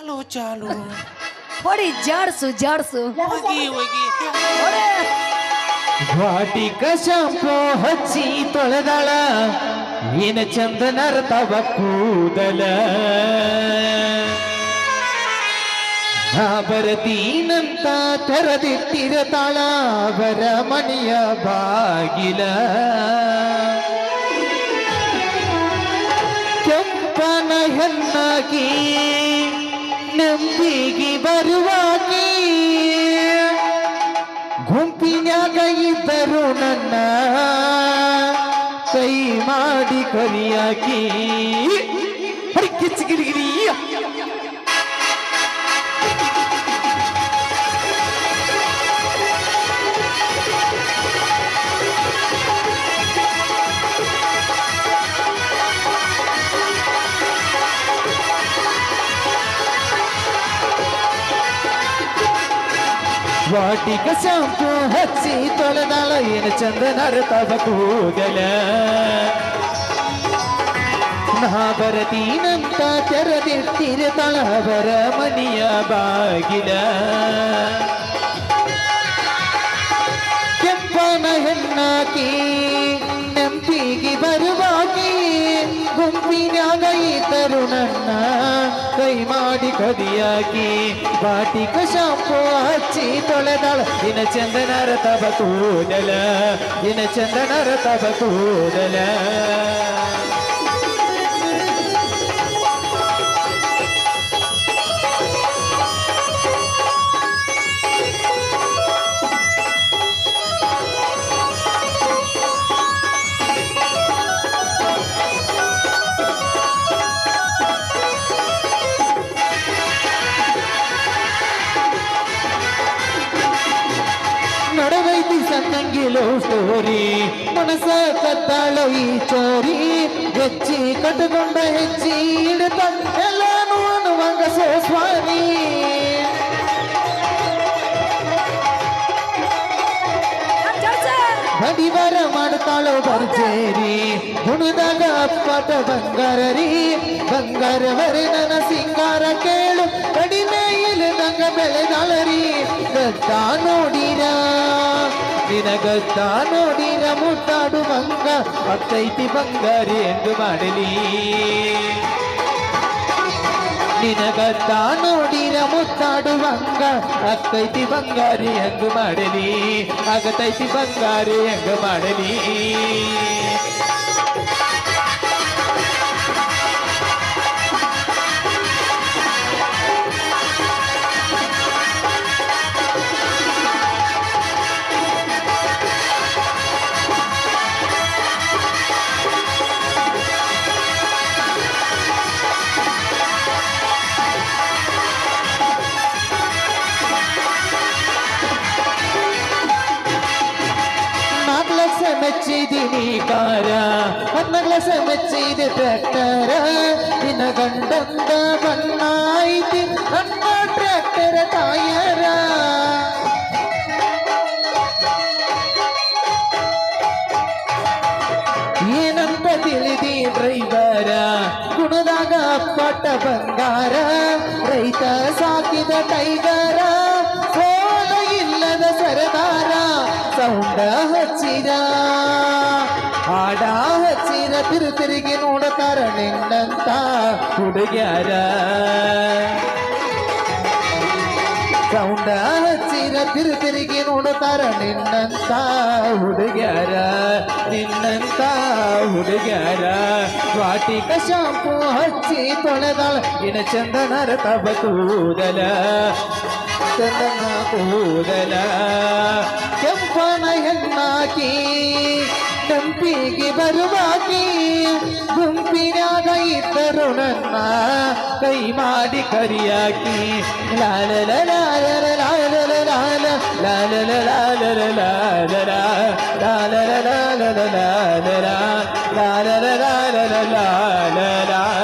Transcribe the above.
चलो चलो बड़ी जड़ सु जड़ सु होगी होगी अरे घाटी कसम पहुँची तळदळा इन चंदनर तव कूदल तरदिटिताबरमणिया बिल के नयन की ನಂಬಿಗೆ ಬರುವಾಗಿ ಗುಂಪಿನಾಗ ಇದ್ದರು ನನ್ನ ಕೈ ಮಾಡಿ ಕರಿಯಾಕಿ. ಹರಿ ವಾಟಿಕ ಶಾಂಪು ಹಚ್ಚಿ ತೊಳೆದಾಳ ಏನು ಚಂದನರ ತವ ಕೂದಲ ನಾ ಬರತೀನಂತ ತೆರೆದಿಟ್ಟಿರತಾಳ ಅವರ ಮನೆಯ ಬಾಗಿಲ. ಕೆಂಪನ ಹೆಣ್ಣಾಕಿ ಕೈ ಮಾಡಿ ಕದಿಯಾಕಿ ಬಾಟಿಕ ಶಾಂಪು ಹಚ್ಚಿ ತೊಳೆದಾಳ. ಇನ ಚಂದನರ ತಬ ಕೂದಲ ಇನ ಚಂದನರ ತಬ ನಡವೈತಿ ಸಣ್ಣಂಗಿ ಲವ್ ಸ್ಟೋರಿ ಮನಸ ಕತ್ತಾಳೋ ಈ ಚೋರಿ ಹೆಚ್ಚಿ ಕಟ್ಟಕೊಂಡ ಹೆಚ್ಚಿ ಇಡತ ಎಲ್ಲಾನು ಅನ್ನುವಂಗ ಸೋಸ್ವಾರಿ ಜಾಡ್ಸು. ಬಡಿವಾರ ಮಾಡ್ತಾಳೋ ಬರ್ಜೇರಿ ಗುಣದಾಗ ಅಪ್ಪಟ ಬಂಗಾರ ರೀ ಬಂಗಾರ ನನ್ನ ಸಿಂಗಾರ ಕೇಳು ಕಡಿಮೆ ಇಲ್ಲದಂಗ ಬೆಳೆದಾಳರಿ ಗದ್ದ ನೋಡಿರ ನಿನ ನೋಡಿರ ಮುಟ್ಟಾಡು ಮಂಗ, ಅತ್ತೈತಿ ಬಂಗಾರಿ ಎಂದು ಮಾಡಲಿ. ನಿನಗತ್ತ ನೋಡಿರ ಮುತ್ತಾಡುವಂಗ ಅಕ್ಕೈತಿ ಬಂಗಾರಿ ಹೆಂಗ ಮಾಡಲಿ. ಅಗತೈತಿ ಬಂಗಾರಿ ಹೆಂಗ ಮಾಡಲಿ. ಲಕ್ಷ ಮೆಚ್ಚಿದೀನಿ ಕಾರ ಹನ್ನೊಂದು ಗ್ಲಾಸ ಮೆಚ್ಚಿದೆ ಟ್ರ್ಯಾಕ್ಟರ. ನಿನ್ನ ಗಂಡಂದ ಬಣ್ಣ ಐತಿ ನನ್ನ ಟ್ರ್ಯಾಕ್ಟರ್ ತಾಯರ. ಏನಂತ ತಿಳಿದಿ ಡ್ರೈವರ ಗುಣದಾಗ ಪಟ್ಟ ಬಂಗಾರ. ರೈತ ಸಾಕಿದ ಟೈಗರ, ಸೋಲ ಇಲ್ಲದ ಸರದಾರ. ಸೌಂಡ ಹಚ್ಚಿರ ಹಾಡ ಹಚ್ಚಿರ ತಿರು ತಿರುಗಿ ನೋಡತಾರ ನಿನ್ನಂತ ಹುಡುಗ್ಯಾರ. ಸೌಂಡ ಹಚ್ಚಿರ ತಿರು ತಿರುಗಿ ನೋಡತಾರ ನಿನ್ನಂತ ಹುಡುಗ್ಯಾರ. ನಿನ್ನಂತ ಹುಡುಗ್ಯಾರ. ವಾಟಿಕ ಶಾಂಪು ಹಚ್ಚಿ ತೊಳೆದಾಳ. ಇನ ಚಂದನರ ತಬ ಕೂದಲ. ಚಂದನ ಕೂದಲ ಕೆಂಪನ ಹೆಣ್ಣಾಕಿ ಕಂಪಿಗೆ ಬರುವಾಕಿ ಗುಂಪಿನಾಗ ಇದ್ದರು ನನ್ನ ಕೈ ಮಾಡಿ ಕರಿಯಾಕಿ ಲಾಲ ಲಾಲ ಲಾಲ ಲಾಲ ಲಾಲ ಲಾಲ ಲಾಲ ಲಾಲ ಲಾಲ ಲಾಲ ಲಾಲ ಲಾಲ